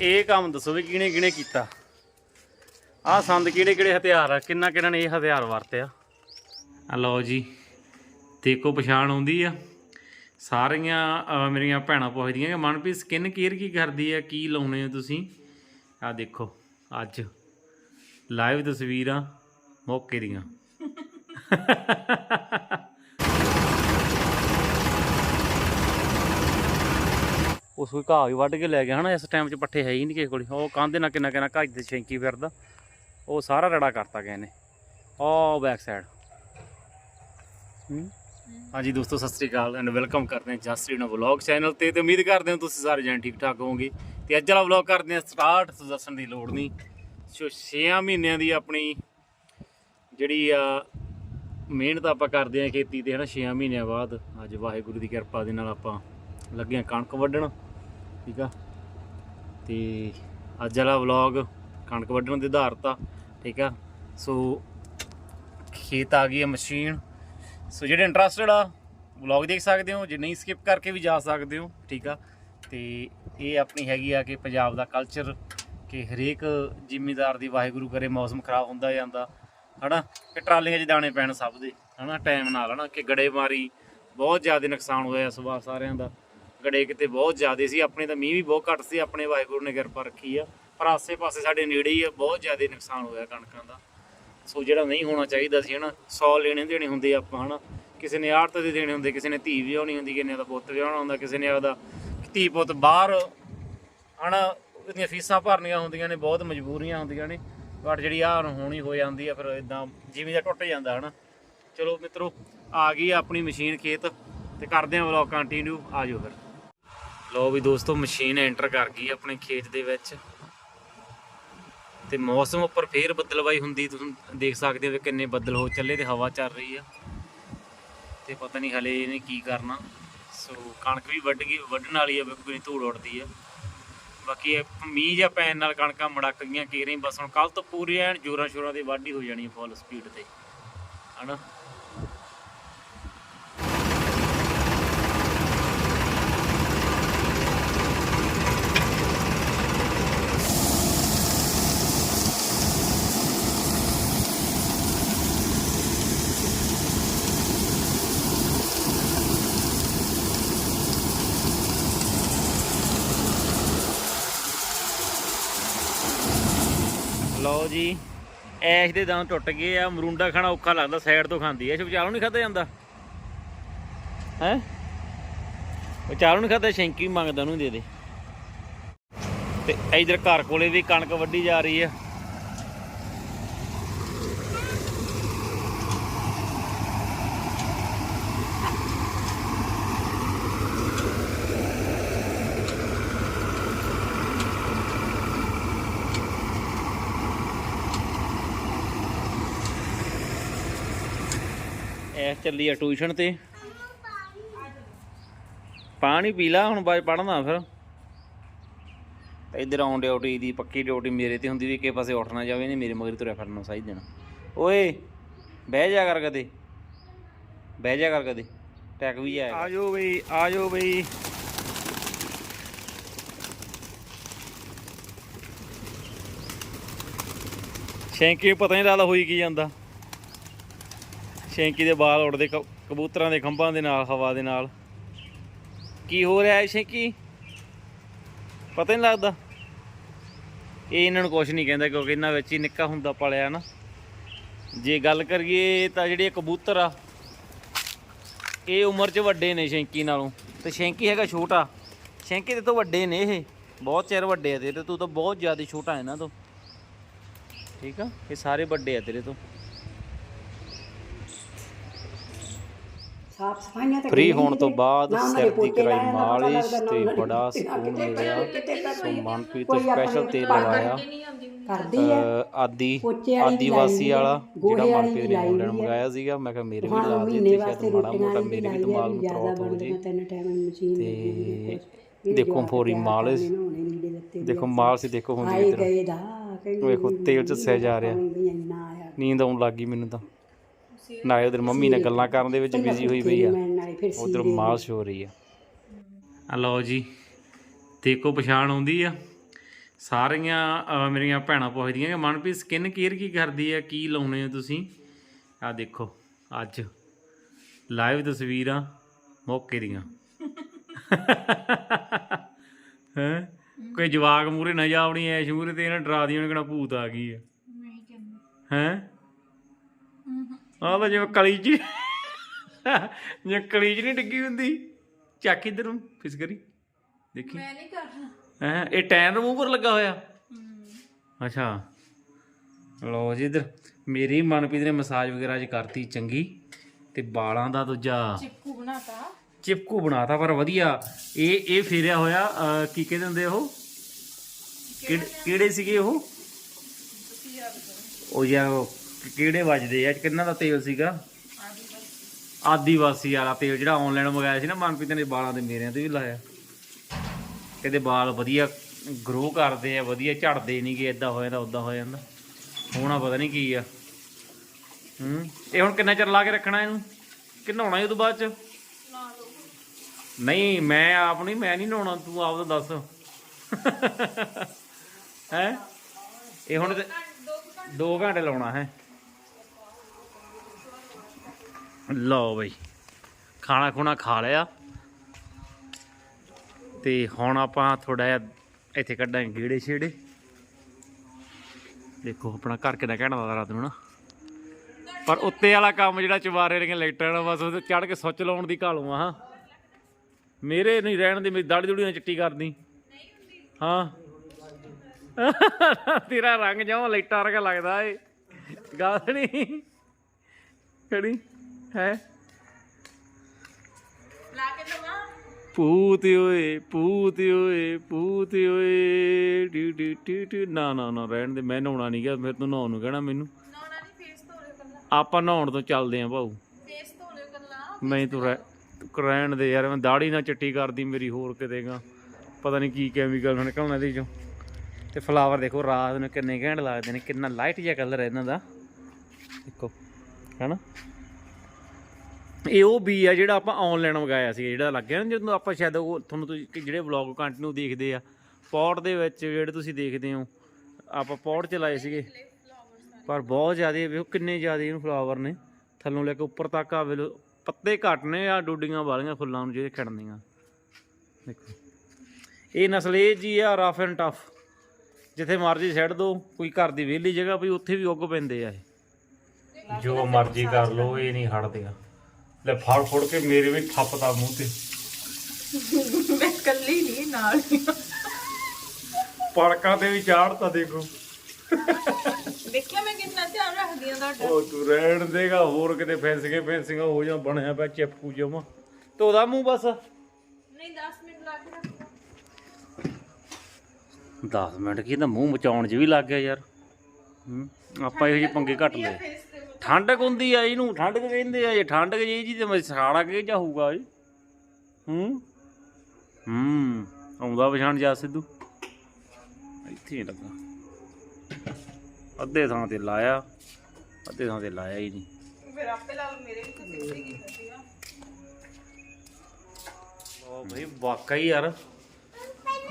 ਇਹ ਕੰਮ ਦੱਸੋ ਵੀ ਕਿਹਨੇ ਕਿਹਨੇ ਕੀਤਾ? ਆਹ ਸੰਦ ਕਿਹੜੇ ਕਿਹੜੇ ਹਥਿਆਰ ਆ? ਕਿੰਨਾ ਕਿਹਨਾਂ ਨੇ ਇਹ ਹਥਿਆਰ ਵਰਤਿਆ ਆ? ਲਓ ਜੀ, ਦੇਖੋ ਪਛਾਣ ਆਉਂਦੀ ਆ। ਸਾਰੀਆਂ ਮੇਰੀਆਂ ਭੈਣਾਂ ਪੁੱਛਦੀਆਂ ਕਿ ਮਨਪ੍ਰੀਤ ਸਕਿਨ ਕੇਅਰ ਕੀ ਕਰਦੀ ਆ? ਕੀ ਲਾਉਣੇ ਹੋ ਤੁਸੀਂ? ਆ ਦੇਖੋ, ਅੱਜ ਲਾਈਵ ਤਸਵੀਰਾਂ ਮੌਕੇ ਦੀਆਂ। ਉਸ ਕੋਈ ਘਾਹ ਵੀ ਵੱਢ ਕੇ ਲੈ ਗਿਆ ਹਨਾ, ਇਸ ਟਾਈਮ 'ਚ ਪੱਠੇ ਹੈ ਹੀ ਨਹੀਂ ਕਿਸੇ ਕੋਲ। ਉਹ ਕਾਂਦੇ ਨਾਲ ਕਿੰਨਾ ਕਿੰਨਾ ਘਾਹ ਤੇ ਛੇਂਕੀ ਫਿਰਦਾ। ਉਹ ਸਾਰਾ ਰੜਾ ਕਰਤਾ ਗਏ ਨੇ ਉਹ ਬੈਕ ਸਾਈਡ ਹੂੰ? ਹਾਂਜੀ ਦੋਸਤੋ, ਸਤਿ ਸ੍ਰੀ ਅਕਾਲ ਐਂਡ ਵੈਲਕਮ ਕਰਦੇ ਹਾਂ ਜਸਰੀ ਨਾ ਵਲੌਗ ਚੈਨਲ ਤੇ। ਤੇ ਉਮੀਦ ਕਰਦੇ ਹਾਂ ਤੁਸੀਂ ਸਾਰੇ ਜਣ ਠੀਕ ਠਾਕ ਹੋਵੋਗੇ। ਤੇ ਅੱਜ ਵਾਲਾ ਵਲੌਗ ਕਰਦੇ ਹਾਂ ਸਟਾਰਟ ਦੱਸਣ ਦੀ ਲੋੜ ਨਹੀਂ। ਸੋ 6 ਮਹੀਨਿਆਂ ਦੀ ਆਪਣੀ ਜਿਹੜੀ ਆ ਮਿਹਨਤ ਆਪਾਂ ਕਰਦੇ ਹਾਂ ਖੇਤੀ ਤੇ ਹਨਾ 6 ਮਹੀਨਿਆਂ ਬਾਅਦ। ਅੱਜ ਵਾਹਿਗੁਰੂ ਦੀ ਕਿਰਪਾ ਦੇ ਨਾਲ ਆਪਾਂ ਲੱਗੇ ਹਾਂ ਕਣਕ ਵੱਢਣ। ਠੀਕ ਆ? ਤੇ ਅੱਜ ਵਾਲਾ ਵਲੌਗ ਕਣਕ ਵੱਢਣ ਦੇ ਆਧਾਰਿਤ ਆ, ਠੀਕ ਆ? ਸੋ ਖੇਤ ਆ ਗਈ ਹੈ ਮਸ਼ੀਨ ਸੋ ਜਿਹੜੇ ਇੰਟਰਸਟਡ ਆ ਵਲੌਗ ਦੇਖ ਸਕਦੇ ਹੋ, ਜੇ ਨਹੀਂ ਸਕਿਪ ਕਰਕੇ ਵੀ ਜਾ ਸਕਦੇ ਹੋ, ਠੀਕ ਆ? ਤੇ ਇਹ ਆਪਣੀ ਹੈਗੀ ਆ ਕਿ ਪੰਜਾਬ ਦਾ ਕਲਚਰ ਕਿ ਹਰੇਕ ਜ਼ਿਮੀਦਾਰ ਦੀ ਵਾਹਿਗੁਰੂ ਕਰੇ ਮੌਸਮ ਖਰਾਬ ਹੁੰਦਾ ਜਾਂਦਾ, ਹਨਾ? ਕਿ ਟਰਾਲੀਆਂ 'ਚ ਦਾਣੇ ਪੈਣ ਸਭ ਦੇ, ਹਨਾ? ਟਾਈਮ ਨਾਲ, ਹਨਾ? ਕਿ ਗੜੇਮਾਰੀ ਬਹੁਤ ਜ਼ਿਆਦਾ ਨੁਕਸਾਨ ਹੋਇਆ ਇਸ ਵਾਰ ਸਾਰਿਆਂ ਦਾ। ਗੜੇ ਕਿਤੇ ਬਹੁਤ ਜ਼ਿਆਦਾ ਸੀ, ਆਪਣੇ ਤਾਂ ਮੀਂਹ ਵੀ ਬਹੁਤ ਘੱਟ ਸੀ, ਆਪਣੇ ਵਾਹਿਗੁਰੂ ਨੇ ਕਿਰਪਾ ਰੱਖੀ ਆ, ਪਰ ਆਸੇ-ਪਾਸੇ ਸਾਡੇ ਨੇੜੇ ਹੀ ਆ, ਬਹੁਤ ਜ਼ਿਆਦਾ ਨੁਕਸਾਨ ਹੋਇਆ ਕਣਕਾਂ ਦਾ। ਸੋ ਜਿਹੜਾ ਨਹੀਂ ਹੋਣਾ ਚਾਹੀਦਾ ਸੀ ਹਨਾ 100 ਲੈਣੇ ਦੇਣੇ ਹੁੰਦੇ ਆ ਆਪਾਂ ਹਨਾ, ਕਿਸੇ ਨੇ ਆੜਤ ਦੇ ਦੇਣੇ ਹੁੰਦੇ, ਕਿਸੇ ਨੇ ਧੀ ਵਿਆਹਣੀ ਹੁੰਦੀ, ਕਿਸੇ ਨੇ ਦਾ ਪੁੱਤ ਵਿਆਹਣਾ ਹੁੰਦਾ, ਕਿਸੇ ਨੇ ਆਪਦਾ ਧੀ ਪੁੱਤ ਬਾਹਰ, ਹਨਾ, ਉਹਦੀਆਂ ਫੀਸਾਂ ਭਰਨੀਆਂ ਹੁੰਦੀਆਂ ਨੇ, ਬਹੁਤ ਮਜਬੂਰੀਆਂ ਹੁੰਦੀਆਂ ਨੇ, ਬਟ ਜਿਹੜੀ ਆ ਹੋਣੀ ਹੋ ਜਾਂਦੀ ਆ, ਫਿਰ ਇਦਾਂ ਜਿਵੇਂ ਦਾ ਟੁੱਟ ਜਾਂਦਾ ਹਨਾ। ਚਲੋ ਮਿੱਤਰੋ, ਆ ਗਈ ਆ ਆਪਣੀ ਮਸ਼ੀਨ ਖੇਤ, ਤੇ ਕਰਦੇ ਆਂ ਵਲੌਗ ਕੰਟੀਨਿਊ ਆ ਜਾਓ ਫਿਰ। ਲੋ ਵੀ ਦੋਸਤੋ, ਮਸ਼ੀਨ ਐਂਟਰ ਕਰ ਗਈ ਆਪਣੇ ਖੇਤ ਦੇ ਵਿੱਚ। ਤੇ ਮੌਸਮ ਉੱਪਰ ਫੇਰ ਬੱਦਲਵਾਈ ਹੁੰਦੀ, ਤੁਸੀਂ ਦੇਖ ਸਕਦੇ ਹੋ ਵੀ ਕਿੰਨੇ ਬੱਦਲ ਹੋ ਚੱਲੇ ਤੇ ਹਵਾ ਚੱਲ ਰਹੀ ਆ। ਤੇ ਪਤਾ ਨਹੀਂ ਹਲੇ ਇਹਨੇ ਕੀ ਕਰਨਾ। ਸੋ ਕਣਕ ਵੀ ਵੱਢ ਗਈ, ਵੱਢਣ ਵਾਲੀ ਆ ਬਿਲਕੁਲ ਨਹੀਂ ਧੂੜ ਉੱਡਦੀ ਆ। ਬਾਕੀ ਇਹ ਮੀਂਹ ਜਾਂ ਪੈਣ ਨਾਲ ਕਣਕਾਂ ਮੜਕ ਗਈਆਂ ਕੀ ਰਹੀ ਬਸ ਹੁਣ ਕੱਲ ਤੋਂ ਪੂਰੀ ਐਨ ਜੋਰਾਂ ਸ਼ੋਰਾਂ ਦੀ ਵਾਢੀ ਹੋ ਜਾਣੀ ਫੁੱਲ ਸਪੀਡ ਤੇ। ਹਨਾ? ਲਓ ਜੀ, ਐਸ਼ ਦੇ ਦੰਦ ਟੁੱਟ ਗਏ ਆ, ਮਰੂੰਡਾ ਖਾਣਾ ਔਖਾ ਲੱਗਦਾ ਸਾਈਡ ਤੋਂ ਖਾਂਦੀ ਐ ਵਿਚਾਰੋਂ ਨਹੀਂ ਖਾਦਾ ਜਾਂਦਾ? ਹੈ? ਵਿਚਾਰੋਂ ਨਹੀਂ ਖਾਦਾ ਸ਼ੈਂਕੀ ਮੰਗਦਾ ਉਹਨੂੰ ਦੇ ਦੇ। ਤੇ ਇਧਰ ਘਰ ਕੋਲੇ ਵੀ ਕਣਕ ਵੱਢੀ ਜਾ ਰਹੀ ਆ। ਐਸ ਚੱਲੀ ਆ ਟਿਊਸ਼ਨ ਤੇ। ਪਾਣੀ ਪੀ ਲਾ ਹੁਣ ਬਾਅਦ ਪੜਨਾ ਫਿਰ। ਇਧਰ ਆਉਣ ਡਿਊਟੀ ਦੀ ਪੱਕੀ ਡਿਊਟੀ ਮੇਰੇ ਤੇ ਹੁੰਦੀ ਵੀ ਕਿਸੇ ਪਾਸੇ ਉੱਠ ਨਾ ਜਾਵੇ ਨਹੀਂ ਮੇਰੇ ਮਗਰ ਤੁਰਿਆ ਫਿਰਨਾ ਸਹੀ ਦੇਣਾ ਓਏ ਬਹਿ ਜਾ ਕਰ ਕਦੇ। ਬਹਿ ਜਾ ਕਰ ਕਦੇ। ਟੈਕ ਵੀ ਆਏਗਾ ਆ ਜਾਓ ਬਈ ਆ ਜਾਓ ਬਈ ਸ਼ੈਂਕੀ ਪਤਾ ਨਹੀਂ ਲੱਗਦਾ ਹੋਈ ਕੀ ਜਾਂਦਾ। ਸ਼ੈਂਕੀ ਦੇ ਬਾਲ ਉੱਡਦੇ ਕਬੂਤਰਾਂ ਦੇ ਖੰਭਾਂ ਦੇ ਨਾਲ, ਹਵਾ ਦੇ ਨਾਲ। ਕੀ ਹੋ ਰਿਹਾ ਹੈ ਸ਼ੈਂਕੀ ਪਤਾ ਨਹੀਂ ਲੱਗਦਾ। ਇਹ ਇਹਨਾਂ ਨੂੰ ਕੁਝ ਨਹੀਂ ਕਹਿੰਦਾ ਕਿਉਂਕਿ ਇਹਨਾਂ ਵਿੱਚ ਹੀ ਨਿੱਕਾ ਹੁੰਦਾ ਪਲਿਆ ਨਾ। ਜੇ ਗੱਲ ਕਰੀਏ ਤਾਂ ਜਿਹੜੇ ਕਬੂਤਰ ਆ, ਇਹ ਉਮਰ 'ਚ ਵੱਡੇ ਨੇ ਸ਼ੈਂਕੀ ਨਾਲੋਂ। ਤੇ ਸ਼ੈਂਕੀ ਹੈਗਾ ਛੋਟਾ। ਸ਼ੈਂਕੀ ਦੇ ਤੋਂ ਵੱਡੇ ਨੇ ਇਹ। ਬਹੁਤ ਚਿਰ ਵੱਡੇ ਆ ਤੇਰੇ ਤੂੰ। ਤਾਂ ਬਹੁਤ ਜ਼ਿਆਦਾ ਛੋਟਾ ਇਹਨਾਂ ਤੋਂ। ਠੀਕ ਆ? ਇਹ ਸਾਰੇ ਵੱਡੇ ਆ ਤੇਰੇ ਤੋਂ। ਸਾਫ਼ ਸਫਾਈਆਂ ਤੇ ਫ੍ਰੀ ਹੋਣ ਤੋਂ। ਬਾਅਦ ਸਿਰ ਦੇ ਕਰਾਈ ਮਾਲਿਸ਼ ਤੇ ਬੜਾ ਸਕੂਨ ਮਿਲਿਆ। ਸੋ ਹੈ। ਮਨਪ੍ਰੀਤ ਕੋਈ ਸਪੈਸ਼ਲ ਤੇਲ ਲਵਾਇਆ ਕਰਦੀ ਹੈ। ਆਦੀ ਆਦੀਵਾਸੀ ਵਾਲਾ ਹੈ, ਜਿਹੜਾ ਮਨਪ੍ਰੀਤ ਨੇ ਹੈ। ਮੰਗਾਇਆ ਸੀਗਾ ਮੈਂ ਕਿਹਾ ਮੇਰੇ ਵੀ ਲਾ ਦੇ ਤੇ ਸ਼ਾਇਦ ਮਾੜਾ ਮੋਟਾ ਮੇਰੇ ਵੀ ਦਿਮਾਗ ਹੈ ਨੂੰ ਤਰੋਟ ਹੋ ਜੇ ਤੇ ਦੇਖੋ ਫੋਰੀ ਮਾਲਿਸ਼। ਦੇਖੋ ਮਾਲ ਸੀ ਦੇਖੋ ਹੁੰਦੀ ਕਹਿੰਦੀ ਵੇਖੋ ਤੇਲ ਚ ਸਿਆ ਜਾ ਰਿਹਾ। ਨੀਂਦ ਆਉਣ ਲੱਗੀ ਮੈਨੂੰ ਤਾਂ। ਨਾਲੇ ਉਧਰ ਮੰਮੀ ਨਾਲ ਗੱਲਾਂ ਕਰਨ ਦੇ ਵਿੱਚ ਬਿਜ਼ੀ ਹੋਈ ਪਈ ਆ। ਉਧਰ ਮਾਲਿਸ਼ ਹੋ ਰਹੀ ਆ। ਆ ਲਓ ਜੀ ਦੇਖੋ ਪਛਾਣ ਆਉਂਦੀ ਆ। ਸਾਰੀਆਂ ਮੇਰੀਆਂ ਭੈਣਾਂ ਪੁੱਛਦੀਆਂ ਕਿ ਮਨਪ੍ਰੀਤ ਸਕਿਨ ਕੇਅਰ ਕੀ ਕਰਦੀ ਹੈ ਕੀ ਲਾਉਣੇ ਹੋ ਤੁਸੀਂ? ਆ ਦੇਖੋ ਅੱਜ ਲਾਈਵ ਤਸਵੀਰਾਂ ਮੌਕੇ ਦੀਆਂ। ਹੈ? ਕੋਈ ਜਵਾਕ ਮੂਰੇ ਨਾ ਜਾਵਣੀ ਐ ਸ਼ੂਰੇ ਤੇ ਇਹਨਾਂ ਡਰਾ ਦੀ ਉਹਨੇ ਕਿਹੜਾ ਭੂਤ ਆ ਗਈ ਹੈ ਹੈ? ਆਹ ਤਾਂ ਜਿਵੇਂ ਕਲੀ ਚ ਜਿਵੇਂ ਕਲੀ ਚ ਨਹੀਂ ਡਿੱਗੀ ਹੁੰਦੀ। ਚੱਕ ਇਧਰ ਨੂੰ ਫਿਸ ਕਰੀ ਦੇਖੀ। ਮੈਂ ਨਹੀਂ ਕਰਨਾ। ਹੈ ਇਹ ਟੈਨ ਰਿਮੂਵਰ ਲੱਗਾ ਹੋਇਆ। ਅੱਛਾ। ਲੋ ਜੀ ਇਧਰ। ਮੇਰੀ ਮਨਪ੍ਰੀਤ ਨੇ ਮਸਾਜ ਵਗੈਰਾ ਅੱਜ ਕਰਤੀ ਚੰਗੀ। ਤੇ ਵਾਲਾਂ ਦਾ ਦੂਜਾ। ਚਿਪਕੂ ਬਣਾਤਾ। ਚਿਪਕੂ ਬਣਾਤਾ ਪਰ ਵਧੀਆ। ਇਹ ਇਹ ਫੇਰਿਆ ਹੋਇਆ ਅਹ, ਕੀ ਕਹਿੰਦੇ ਹੁੰਦੇ ਉਹ? ਕਿਹੜੇ ਕਿਹੜੇ ਸੀਗੇ ਉਹ? ਉਹ ਯਾਰ ਉਹ ਕਿਹੜੇ ਵੱਜਦੇ ਆ? ਕਿੰਨਾ ਦਾ ਤੇਲ ਸੀਗਾ? ਆਦੀਵਾਸੀ ਵਾਲਾ ਤੇਲ ਜਿਹੜਾ ਆਨਲਾਈਨ ਮੰਗਾਇਆ ਸੀ ਨਾ ਮਨਪ੍ਰੀਤ ਨੇ ਵਾਲਾਂ ਦੇ ਮੇਰਿਆਂ ਤੇ ਵੀ ਲਾਇਆ। ਕਹਿੰਦੇ ਵਾਲ ਵਧੀਆ ਗਰੋ ਕਰਦੇ ਆ ਵਧੀਆ ਝੜਦੇ ਨਹੀਂਗੇ ਇਦਾਂ ਹੋ ਜਾਂਦਾ ਉਦਾਂ ਹੋ ਜਾਂਦਾ। ਹੋਣਾ ਪਤਾ ਨਹੀਂ ਕੀ ਆ। ਹੂੰ? ਇਹ ਹੁਣ ਕਿੰਨਾ ਚਿਰ ਲਾ ਕੇ ਰੱਖਣਾ ਇਹਨੂੰ? ਕਿ ਨਹਾਉਣਾ ਇਹ ਤੋਂ ਬਾਅਦ ਚ? ਨਹੀਂ ਮੈਂ ਆਪ ਨਹੀਂ ਮੈਂ ਨਹੀਂ ਨਹਾਉਣਾ ਤੂੰ ਆਪ ਤਾਂ ਦੱਸ। ਹੈ? ਇਹ ਹੁਣ 2 ਘੰਟੇ ਲਾਉਣਾ ਹੈ। ਲਓ ਬਈ, ਖਾਣਾ ਖੁਣਾ ਖਾ ਲਿਆ। ਤੇ ਹੁਣ ਆਪਾਂ ਥੋੜਾ ਜਿਹਾ ਇੱਥੇ ਕੱਢਾਂਗੇ ਗੇੜੇ ਛੇੜੇ। ਦੇਖੋ, ਆਪਣਾ ਘਰ ਕਿੰਨਾ ਘੈਂਟ ਦਾ ਰਾਤ ਨੂੰ ਨਾ। ਪਰ ਉੱਤੇ ਵਾਲਾ ਕੰਮ ਜਿਹੜਾ ਚਵਾਰੇ ਨੇ ਲਾਈਟਾਂ ਨਾਲ ਬਸ ਉਹਦੇ ਚੜ ਕੇ ਸੁੱਚ ਲਾਉਣ ਦੀ ਘਾਲੂ ਆ, ਹਾਂ। ਮੇਰੇ ਨਹੀਂ ਰਹਿਣ ਦੀ, ਮੇਰੀ ਦਾੜੀ ਦੁੜੀ ਨਾਲ ਚਿੱਟੀ ਕਰਦੀ। ਹਾਂ। ਤੇਰਾ ਰੰਗ ਜਿਉਂ ਲਾਈਟਾਂ ਵਰਗਾ ਲੱਗਦਾ ਏ। ਗੱਲ ਨਹੀਂ। ਕਿਹੜੀ ਹੈ। ਲਾ ਕੇ ਦਵਾ? ਪੂਤ ਓਏ ਪੂਤ ਓਏ ਪੂਤ ਓਏ। ਡੀ ਡੀ ਟੀ ਟੀ ਨਾ ਨਾ ਨਾ ਰਹਿਣ ਦੇ ਮੈਂ ਨਹਾਉਣਾ ਨਹੀਂ ਗਿਆ ਫਿਰ ਤੂੰ ਨਹਾਉਣ ਨੂੰ ਕਹਿਣਾ ਮੈਨੂੰ। ਨਾਉਣਾ ਨਹੀਂ ਫੇਸ ਧੋ ਲਿਓ ਕੱਲਾ ਆਪਾਂ ਨਹਾਉਣ ਤੋਂ ਚੱਲਦੇ ਆਂ ਭਾਊ। ਫੇਸ ਧੋ ਲਿਓ ਕੱਲਾ ਨਹੀਂ ਤੂੰ ਰਹਿ ਤੂੰ ਰਹਿਣ ਦੇ ਯਾਰ ਮੈਂ ਦਾੜੀ ਨਾਲ ਚਿੱਟੀ ਕਰਦੀ ਮੇਰੀ ਹੋਰ ਕਿਤੇਗਾ ਪਤਾ ਨਹੀਂ ਕੀ ਕੈਮੀਕਲ ਨਿਕਲਣਾ ਇਹਦੇ ਚੋਂ। ਤੇ ਫਲਾਵਰ ਦੇਖੋ ਰਾਤ ਨੂੰ ਕਿੰਨੇ ਘੈਂਟ ਲੱਗਦੇ ਨੇ ਕਿੰਨਾ ਲਾਈਟ ਜਿਹਾ ਕਲਰ ਹੈ ਇਹਨਾਂ ਦਾ। ਦੇਖੋ ਹੈਨਾ ਇਹ ਉਹ ਬੀ ਆ ਜਿਹੜਾ ਆਪਾਂ ਆਨਲਾਈਨ ਮੰਗਾਇਆ ਸੀ ਜਿਹੜਾ ਲੱਗ ਗਿਆ ਨਾ ਜਦੋਂ ਆਪਾਂ ਸ਼ਾਇਦ ਉਹ ਤੁਹਾਨੂੰ ਤੁਸੀਂ ਜਿਹੜੇ ਵਲੌਗ ਕੰਟੀਨਿਊ ਦੇਖਦੇ ਆ ਪੌਟ ਦੇ ਵਿੱਚ ਜਿਹੜੇ ਤੁਸੀਂ ਦੇਖਦੇ ਹੋ, ਆਪਾਂ ਪੌਟ ਚਲਾਏ ਸੀਗੇ। ਪਰ ਬਹੁਤ ਜ਼ਿਆਦੇ, ਵੇਖੋ ਕਿੰਨੇ ਜ਼ਿਆਦਾ ਇਹਨੂੰ ਫਲਾਵਰ ਨੇ। ਥੱਲੋਂ ਲੈ ਕੇ ਉੱਪਰ ਤੱਕ ਆ ਵੇਲੋ ਪੱਤੇ ਘੱਟ ਨੇ ਆ ਡੂਡੀਆਂ ਵਾਲੀਆਂ ਫੁੱਲਾਂ ਨੂੰ ਜਿਹੜੇ ਖਿੜਨੀਆਂ ਦੇਖੋ। ਇਹ ਨਸਲ ਇਹ ਜੀ ਆ ਰਫ ਐਂਡ ਟਫ ਜਿੱਥੇ ਮਰਜ਼ੀ ਛੱਡ ਦੋ, ਕੋਈ ਘਰ ਦੀ ਵਿਹਲੀ ਜਗ੍ਹਾ, ਵੀ ਉੱਥੇ ਵੀ ਉੱਗ ਪੈਂਦੇ ਆ ਇਹ। ਜੋ ਮਰਜ਼ੀ ਕਰ ਲੋ ਇਹ ਨਹੀਂ ਹਟਦੇਗਾ ਲੈ ਫੜ ਫੜ ਕੇ ਮੇਰੇ ਵੀ ਠੱਪਦਾ ਮੂੰਹ ਤੇ। ਮੈਂ ਕੱਲੀ ਨਹੀਂ ਨਾਲ। ਪੜਕਾਂ ਤੇ ਵੀ ਚਾੜਤਾ ਦੇਖੋ। ਦੇਖਿਆ ਮੈਂ ਕਿੰਨਾ ਧਿਆਨ ਰੱਖਦੀ ਤੁਹਾਡਾ। ਉਹ ਤੂੰ ਰਹਿਣ ਦੇਗਾ ਹੋਰ ਕਿਤੇ ਫੈਂਸਿੰਗ ਫੈਂਸਿੰਗ ਹੋ ਜਾ ਬਣਿਆ ਪਿਆ ਚਿਪਕੂ ਜਮਾ। ਤੋਦਾ ਮੂੰਹ ਬਸ। ਨਹੀਂ 10 ਮਿੰਟ ਲਾ ਕੇ ਰੱਖ 10 ਮਿੰਟ ਕੀ ਤਾਂ ਮੂੰਹ ਮਚਾਉਣ 'ਚ ਵੀ ਲੱਗ ਗਿਆ ਯਾਰ। ਹੂੰ ਆਪਾਂ ਇਹੋ ਜਿਹੇ ਪੰਗੇ ਘੱਟ ਲਏ। ਠੰਡਕ ਹੁੰਦੀ ਆ ਇਹਨੂੰ ਠੰਡਕ ਕਹਿੰਦੇ ਆ ਜੇ ਠੰਡਕ ਜੀ ਜੀ ਤੇ ਮੈਂ ਸਾੜਾ ਕੇ ਜਾ ਹੋਊਗਾ ਇਹ। ਹੂੰ? ਹੂੰ ਆਉਂਦਾ ਪਛਾਣ ਜਾ ਸਿੱਧੂ। ਇੱਥੇ ਹੀ ਲੱਗਾ। ਅੱਧੇ ਥਾਂ ਤੇ ਲਾਇਆ ਅੱਧੇ ਥਾਂ ਤੇ ਲਾਇਆ ਹੀ ਨਹੀਂ। ਫਿਰ ਆਪੇ ਲਾ ਲਓ ਮੇਰੇ ਵੀ ਤਾਂ ਸਿੱਧੀ ਕੀਤਾ ਸੀਗਾ। ਉਹ ਭਾਈ ਵਾਕਈ ਯਾਰ।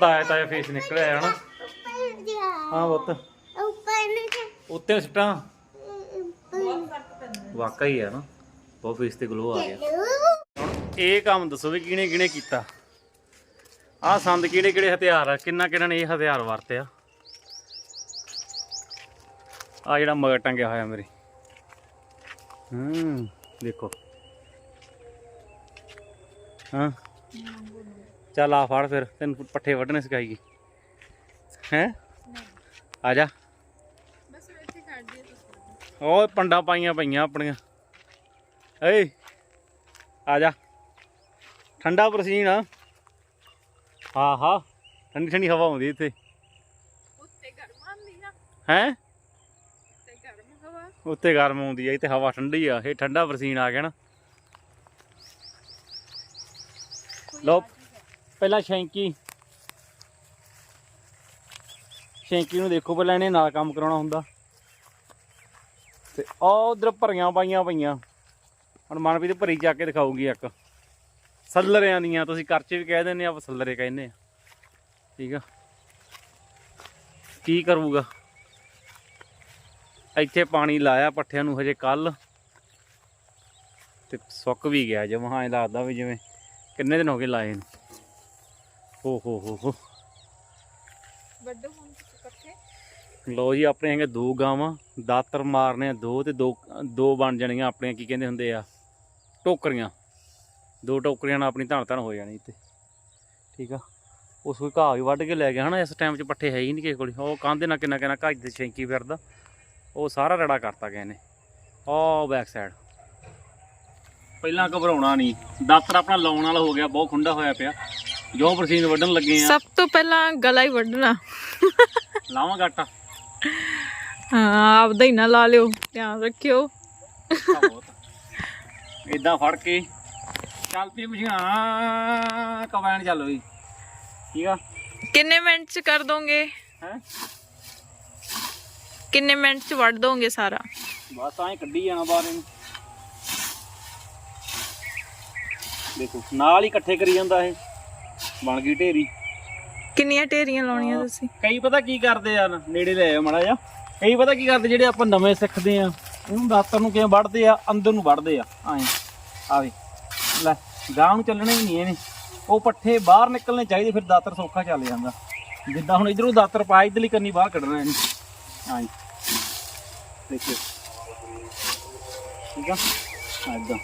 ਤਾਇਆ ਤਾਇਆ ਫੇਸ ਨਿਕਲਿਆ ਹਨਾ ਹਾਂ ਪੁੱਤ। ਉੱਤੇ ਸਿੱਟਾਂ। ਫ਼ਰਕ ਹੀ ਆ ਨਾ। ਬਹੁਤ ਫੇਸ ਤੇ ਗਲੋ ਆ ਗਿਆ। ਹੁਣ ਇਹ ਕੰਮ ਦੱਸੋ ਵੀ ਕਿਹਨੇ ਕਿਹਨੇ ਕੀਤਾ? ਆਹ ਸੰਦ ਕਿਹੜੇ ਕਿਹੜੇ ਹਥਿਆਰ ਆ? ਕਿੰਨਾ ਕਿੰਨਾ ਨੇ ਇਹ ਹਥਿਆਰ ਵਰਤਿਆ? ਆ ਜਿਹੜਾ ਮਗਰ ਟੰਗਿਆ ਹੋਇਆ ਮੇਰੇ। ਹੂੰ, ਦੇਖੋ। ਹਾਂ। ਚੱਲ ਆ ਫੜ ਫਿਰ, ਤੈਨੂੰ ਪੱਠੇ ਵੱਢਣੇ ਸਿਖਾਈਏ। ਹੈ? ਆ ਜਾ ਬਸ ਇੱਥੇ ਖੜ ਜੀ ਤੁਸੀਂ ਉਹ ਪੰਡਾ ਪਾਈਆਂ ਪਈਆਂ ਆਪਣੀਆਂ। ਏ ਆ ਜਾ। ਠੰਡਾ ਪਰਸੀਨ ਆ। ਹਾਂ ਹਾਂ ਠੰਡੀ ਠੰਡੀ ਹਵਾ ਆਉਂਦੀ ਇੱਥੇ। ਉੱਤੇ ਗਰਮ ਆਉਂਦੀ ਆ। ਹੈ? ਤੇ ਗਰਮ ਹਵਾ। ਉੱਤੇ ਗਰਮ ਆਉਂਦੀ ਆ ਇੱਥੇ ਹਵਾ ਠੰਡੀ ਆ। ਇਹ ਠੰਡਾ ਪਰਸੀਨ ਆ ਗਿਆ ਨਾ। ਲਓ ਪਹਿਲਾਂ ਸ਼ੈਂਕੀ। ਸ਼ੈਂਕੀ ਨੂੰ ਦੇਖੋ ਪਹਿਲਾਂ ਇਹਨੇ ਨਾਲ ਕੰਮ ਕਰਾਉਣਾ ਹੁੰਦਾ। ਤੇ ਆ ਉਧਰ ਭਰੀਆਂ ਪਾਈਆਂ ਪਈਆਂ। ਹੁਣ ਮਨਪ੍ਰੀਤ ਭਰੀ ਚੱਕ ਕੇ ਦਿਖਾਊਗੀ ਇੱਕ। ਸੱਲਰਿਆਂ ਦੀਆਂ, ਤੁਸੀਂ ਕਰਚੇ ਵੀ ਕਹਿ ਦਿੰਦੇ ਆ ਸੱਲਰੇ ਕਹਿੰਦੇ ਆ। ਠੀਕ ਆ? ਕੀ ਕਰੂਗਾ? ਇੱਥੇ ਪਾਣੀ ਲਾਇਆ ਪੱਠਿਆਂ ਨੂੰ ਹਜੇ ਕੱਲ। ਤੇ ਸੁੱਕ ਵੀ ਗਿਆ ਜਮਾਂ ਐਂ ਲੱਗਦਾ ਵੀ ਜਿਵੇਂ ਕਿੰਨੇ ਦਿਨ ਹੋ ਗਏ ਲਾਏ ਨੂੰ। ਓ ਹੋ ਹੋ ਹੋ। ਵੱਡੇ ਲੋ ਜੀ ਆਪਣੇ ਹੈਗੇ ਦੋ ਗਾਵਾਂ ਦਾਤਰ ਮਾਰਨੇ ਆ ਦੋ ਤੇ ਦੋ ਦੋ ਬਣ ਜਾਣੀਆਂ ਆਪਣੀਆਂ ਕੀ ਕਹਿੰਦੇ ਹੁੰਦੇ ਆ? ਟੋਕਰੀਆਂ। ਦੋ ਟੋਕਰੀਆਂ ਨਾਲ ਆਪਣੀ ਧਣ ਧਣ ਹੋ ਜਾਣੀ ਤੇ ਠੀਕ ਆ? ਉਸ ਕੋਈ ਘਾਹ ਵੀ ਵੱਢ ਕੇ ਲੈ ਗਿਆ ਹਨਾ ਇਸ ਟਾਈਮ 'ਚ ਪੱਠੇ ਹੈ ਹੀ ਨਹੀਂ ਕਿਸੇ ਕੋਲ। ਉਹ ਕਾਂਦੇ ਨਾਲ ਕਿੰਨਾ ਕਿੰਨਾ ਘਾਹ ਦੇ ਛੇਂਕੀ ਫਿਰਦਾ। ਉਹ ਸਾਰਾ ਰੜਾ ਕਰਤਾ ਗਏ ਨੇ। ਉਹ ਬੈਕ ਸਾਈਡ ਪਹਿਲਾਂ ਘਬਰਾਉਣਾ ਨਹੀਂ। ਦਾਤਰ ਆਪਣਾ ਲਾਉਣ ਵਾਲਾ ਹੋ ਗਿਆ ਬਹੁਤ ਖੁੰਡਾ ਹੋਇਆ ਪਿਆ। ਜੋ ਪ੍ਰਸੀਨ ਵੱਢਣ ਲੱਗੇ ਆ। ਸਭ ਤੋਂ ਪਹਿਲਾਂ ਗਲਾ ਹੀ ਵੱਢਣਾ। ਲਾਵਾਂ ਗਾਟਾ ਹਾਂ ਆਪਦਾ ਹੀ ਨਾ ਲਾ ਲਿਓ ਧਿਆਨ ਰੱਖਿਓ। ਇਦਾਂ ਫੜ ਕੇ ਚੱਲ ਪੀ ਮਸ਼ੀਨਾਂ ਕਵੈਣ ਚੱਲ ਵੀ ਠੀਕ ਆ? ਕਿੰਨੇ ਮਿੰਟ ਚ ਕਰ ਦੋਗੇ? ਹੈ? ਕਿੰਨੇ ਮਿੰਟ ਚ ਵੱਢ ਦੋਗੇ ਸਾਰਾ? ਬਸ ਐਂ ਕੱਢੀ ਜਾਣਾ ਬਾਹਰ ਇਹਨੂੰ। ਦੇਖੋ ਨਾਲ ਹੀ ਇਕੱਠੇ ਕਰੀ ਜਾਂਦਾ ਇਹ। ਬਣ ਗਈ ਢੇਰੀ। ਕਿੰਨੀਆਂ ਢੇਰੀਆਂ ਲਾਉਣੀਆਂ ਤੁਸੀਂ? ਕਈ ਪਤਾ ਕੀ ਕਰਦੇ ਆ ਨੇੜੇ ਲੈ ਆ ਮੜਾ ਜਾ ਕਈ ਪਤਾ ਕੀ ਕਰਦੇ ਜਿਹੜੇ ਆਪਾਂ ਨਵੇਂ ਸਿੱਖਦੇ ਆ ਉਹਨੂੰ ਦਾਤਰ ਨੂੰ ਕਿਵੇਂ ਵੱਢਦੇ ਆ ਅੰਦਰ ਨੂੰ ਵੱਢਦੇ ਆ। ਐਂ ਆਵੇ ਲੈ ਗਾਂ ਨੂੰ ਚੱਲਣਾ ਹੀ ਨਹੀਂ ਇਹਨੇ। ਉਹ ਪੱਠੇ ਬਾਹਰ ਨਿਕਲਣੇ ਚਾਹੀਦੇ ਫਿਰ ਦਾਤਰ ਸੌਖਾ ਚੱਲ ਜਾਂਦਾ। ਜਿੱਦਾਂ ਹੁਣ ਇਧਰੋਂ ਦਾਤਰ ਪਾ ਇਧਰਲੀ ਕੰਨੀ ਬਾਹਰ ਕੱਢਣਾ ਇਹਨੂੰ। ਐਂ ਦੇਖਿਓ। ਠੀਕ ਆ? ਐਦਾਂ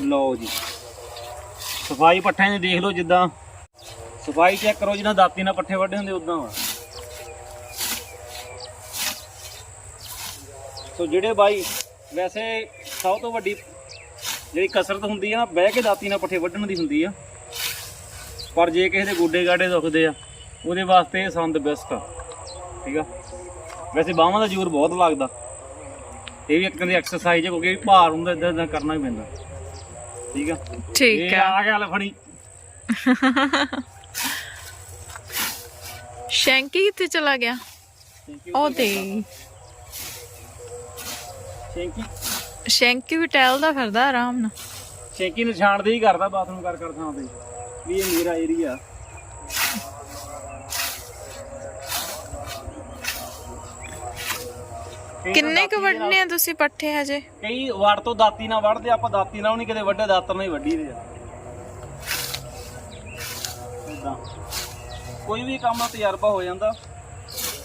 ਲਓ ਜੀ। ਸਫ਼ਾਈ ਪੱਠਿਆਂ ਦੀ ਦੇਖ ਲਓ ਜਿੱਦਾਂ। ਸਫ਼ਾਈ ਚੈੱਕ ਕਰੋ ਜਿੱਦਾਂ ਦਾਤੀ ਨਾਲ ਪੱਠੇ ਵੱਢੇ ਹੁੰਦੇ, ਉਦਾਂ ਵਾ। ਸੋ ਜਿਹੜੇ ਬਾਈ, ਵੈਸੇ ਸਭ ਤੋਂ ਵੱਡੀ ਜਿਹੜੀ ਕਸਰਤ ਹੁੰਦੀ ਆ ਬਹਿ ਕੇ ਦਾਤੀ ਨਾਲ ਪੱਠੇ ਵੱਢਣ ਦੀ ਹੁੰਦੀ ਆ। ਪਰ ਜੇ ਕਿਸੇ ਦੇ ਗੋਡੇ ਗਾਡੇ ਦੁਖਦੇ ਆ, ਉਹਦੇ ਵਾਸਤੇ ਇਹ ਸੰਦ ਬੈਸਟ ਆ। ਠੀਕ ਆ? ਵੈਸੇ ਬਾਹਾਂ ਦਾ ਜ਼ੋਰ ਬਹੁਤ ਲੱਗਦਾ। ਇਹ ਵੀ ਇੱਕ ਤਰ੍ਹਾਂ ਦੀ ਐਕਸਰਸਾਈਜ਼ ਹੈ ਕਿਉਂਕਿ ਭਾਰ ਹੁੰਦਾ ਇਦਾਂ ਇਦਾਂ ਕਰਨਾ ਹੀ ਪੈਂਦਾ। ਠੀਕ ਆ? ਠੀਕ ਆ। ਆ ਗਿਆ ਲੈ ਫੜੀ। ਸ਼ੈਂਕੀ ਕਿੱਥੇ ਚਲਾ ਗਿਆ? ਉਹ ਤੇ। ਸ਼ੈਂਕੀ? ਸ਼ੈਂਕੀ ਵੀ ਟਹਿਲਦਾ ਫਿਰਦਾ ਆਰਾਮ ਨਾਲ। ਸ਼ੈਂਕੀ ਨਿਸ਼ਾਨਦੇਹੀ ਕਰਦਾ ਬਾਥਰੂਮ ਕਰ ਕਰ ਥਾਂ ਤੇ। ਵੀ ਇਹ ਮੇਰਾ ਏਰੀਆ ਕਿੰਨੇ ਕੁ ਵੱਢਣੇ ਆ ਤੁਸੀਂ ਪੱਠੇ ਹਜੇ? ਕਈ ਵੜ ਤੋਂ ਦਾਤੀ ਨਾਲ ਵੜਦੇ ਆਪਾਂ ਦਾਤੀ ਨਾਲ ਵੀ ਨਹੀਂ ਕਦੇ ਵੱਡੇ ਦਾਤਰ ਨਾਲ ਹੀ ਵੱਢੀ ਦੇ ਆ। ਏਦਾਂ। ਕੋਈ ਵੀ ਕੰਮ ਦਾ ਤਜਰਬਾ ਹੋ ਜਾਂਦਾ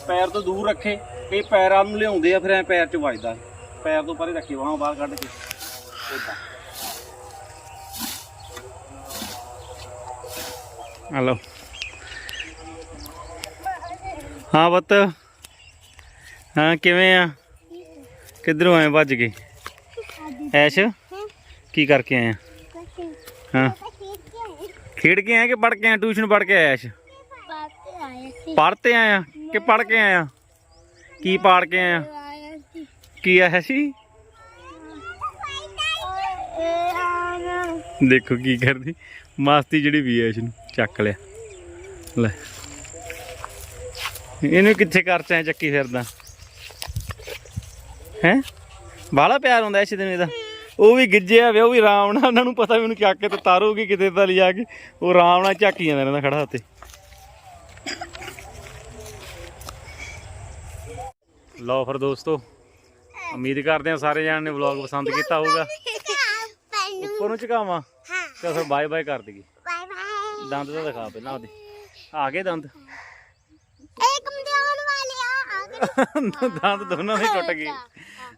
ਪੈਰ ਤੋਂ ਦੂਰ ਰੱਖੇ ਕਈ ਪੈਰਾਂ ਨੂੰ ਲਿਆਉਂਦੇ ਆ ਫਿਰ ਐ ਪੈਰ 'ਚ ਵੱਜਦਾ। ਪੈਰ ਤੋਂ ਪਰੇ ਰੱਖੇ ਬਾਹਾਂ ਬਾਹਰ ਕੱਢ ਕੇ। ਏਦਾਂ। ਹਲੋ। ਹਾਂ ਬੱਤ ਹਾਂ ਕਿਵੇਂ ਆ? ਕਿੱਧਰੋਂ ਆਏ ਭੱਜ ਕੇ ਐਸ਼? ਕੀ ਕਰਕੇ ਆਏ ਹਾਂ? ਖੇਡ ਕੇ ਆਏ ਕਿ ਪੜ ਕੇ ਆਏ? ਟਿਊਸ਼ਨ ਪੜ ਕੇ ਆਇਆ ਐਸ਼? ਪੜ ਤੇ ਆਇਆ ਕਿ ਪੜ ਕੇ ਆਇਆ ਕੀ ਪਾੜ ਕੇ ਆਇਆ ਕੀ ਆਇਆ ਸੀ ਦੇਖੋ ਕੀ ਕਰਦੀ। ਮਸਤੀ ਜਿਹੜੀ ਵੀ ਐਸ਼ ਨੂੰ ਚੱਕ ਲਿਆ। ਲੈ। ਇਹਨੂੰ ਕਿੱਥੇ ਕਰ ਚਾਂ ਚੱਕੀ ਫਿਰਦਾ? ਹੈ? ਬਾਲਾ ਪਿਆਰ ਹੁੰਦਾ ਐਸ਼ ਤੈਨੂੰ ਇਹਦਾ। ਉਹ ਵੀ ਗਿੱਜਿਆ ਵੇ, ਉਹ ਵੀ ਆਰਾਮ ਨਾਲ, ਉਹਨਾਂ ਨੂੰ ਪਤਾ ਵੀ ਚੱਕ ਕੇ ਤੇ ਤਾਰੂਗੀ ਕਿਤੇ ਤਾਂ ਲਿਜਾ ਕੇ। ਉਹ ਆਰਾਮ ਨਾਲ ਝਾਕੀ ਜਾਂਦਾ ਰਹਿੰਦਾ ਖੜਾ ਉੱਤੇ ਲਓ ਫਿਰ ਦੋਸਤੋ, ਉਮੀਦ ਕਰਦੇ ਆ ਸਾਰੇ ਜਣਾਂ ਨੇ ਵਲੌਗ ਪਸੰਦ ਕੀਤਾ ਹੋਊਗਾ। ਉੱਪਰ ਨੂੰ ਝੁਕਾਵਾਂ ਤੇ ਫਿਰ ਬਾਏ ਬਾਏ ਕਰ ਦਈਏ। ਬਾਏ ਬਾਏ ਦੰਦ ਤਾਂ ਦਿਖਾ ਪਹਿਲਾਂ ਉਹਦੇ। ਆ ਗਏ ਦੰਦ ਇੱਕ ਮਧਿਆਨ ਵਾਲੇ ਆ ਆ ਗਏ ਦੰਦ ਦੋਨਾਂ ਦੇ ਟੁੱਟ ਗਏ।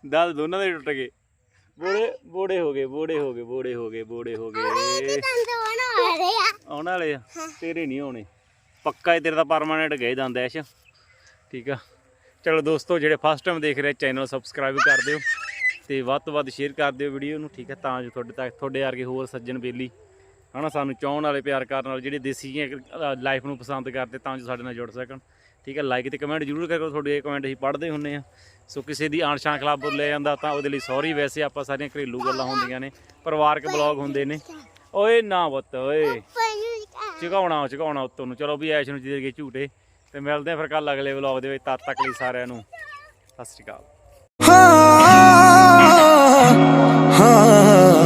ਦੰਦ ਦੋਨਾਂ ਦੇ ਟੁੱਟ ਗਏ। ਬੋੜੇ ਬੋੜੇ ਹੋ ਗਏ ਬੋੜੇ ਹੋ ਗਏ ਬੋੜੇ ਹੋ ਗਏ ਬੋੜੇ ਹੋ ਗਏ। ਆਉਣ ਵਾਲੇ ਆ। ਤੇਰੇ ਨਹੀਂ ਆਉਣੇ। ਪੱਕਾ ਹੀ ਤੇਰੇ ਦਾ ਪਰਮਾਨੈਂਟ ਗਏ ਦੰਦ ਐਸ਼। ਠੀਕ ਆ। ਚਲੋ ਦੋਸਤੋ ਜਿਹੜੇ ਫਸਟ ਟਾਈਮ ਦੇਖ ਰਹੇ ਚੈਨਲ ਸਬਸਕ੍ਰਾਈਬ ਕਰ ਦਿਓ ਤੇ ਵੱਧ ਤੋਂ ਵੱਧ ਸ਼ੇਅਰ ਕਰ ਦਿਓ ਵੀਡੀਓ ਨੂੰ। ਠੀਕ ਹੈ ਤਾਂ ਜੋ ਤੁਹਾਡੇ ਤੱਕ ਤੁਹਾਡੇ ਵਰਗੇ ਹੋਰ ਸੱਜਣ ਬੇਲੀ ਹਨਾ, ਸਾਨੂੰ ਚਾਹਣ ਵਾਲੇ, ਪਿਆਰ ਕਰਨ ਵਾਲੇ, ਜਿਹੜੇ ਦੇਸੀ ਲਾਈਫ ਨੂੰ ਪਸੰਦ ਕਰਦੇ, ਤਾਂ ਜੋ ਸਾਡੇ ਨਾਲ ਜੁੜ ਸਕਣ। ਠੀਕ ਹੈ ਲਾਈਕ ਤੇ ਕਮੈਂਟ ਜ਼ਰੂਰ ਕਰੋ ਤੁਹਾਡੇ ਇਹ ਕਮੈਂਟ ਅਸੀਂ ਪੜ੍ਹਦੇ ਹੁੰਨੇ ਆ। ਸੋ ਕਿਸੇ ਦੀ ਆਣਸ਼ਾਨ ਖਿਲਾਫ ਬੋਲਿਆ ਜਾਂਦਾ, ਤਾਂ ਉਹਦੇ ਲਈ ਸੌਰੀ ਵੈਸੇ ਆਪਾਂ ਸਾਰੀਆਂ ਘਰੇਲੂ ਗੱਲਾਂ ਹੁੰਦੀਆਂ ਨੇ, ਪਰਿਵਾਰਕ ਬਲੌਗ ਹੁੰਦੇ ਨੇ। ਓਏ ਨਾ ਪੁੱਤ, ਓਏ। ਚੁਕਾਉਣਾ ਚੁਕਾਉਣਾ ਉੱਤੋਂ ਨੂੰ। ਚਲੋ ਵੀ ਐਸ਼ ਨੂੰ ਜਿਹਦੇ ਕੇ ਝੂਟੇ। ਤੇ ਮਿਲਦੇ ਆ ਫਿਰ ਕੱਲ ਅਗਲੇ ਵਲੌਗ ਦੇ ਵਿੱਚ। ਤਦ ਤੱਕ ਲਈ ਸਾਰਿਆਂ ਨੂੰ ਸਤਿ ਸ਼੍ਰੀ ਅਕਾਲ। ਹਾਂ ਹਾਂ।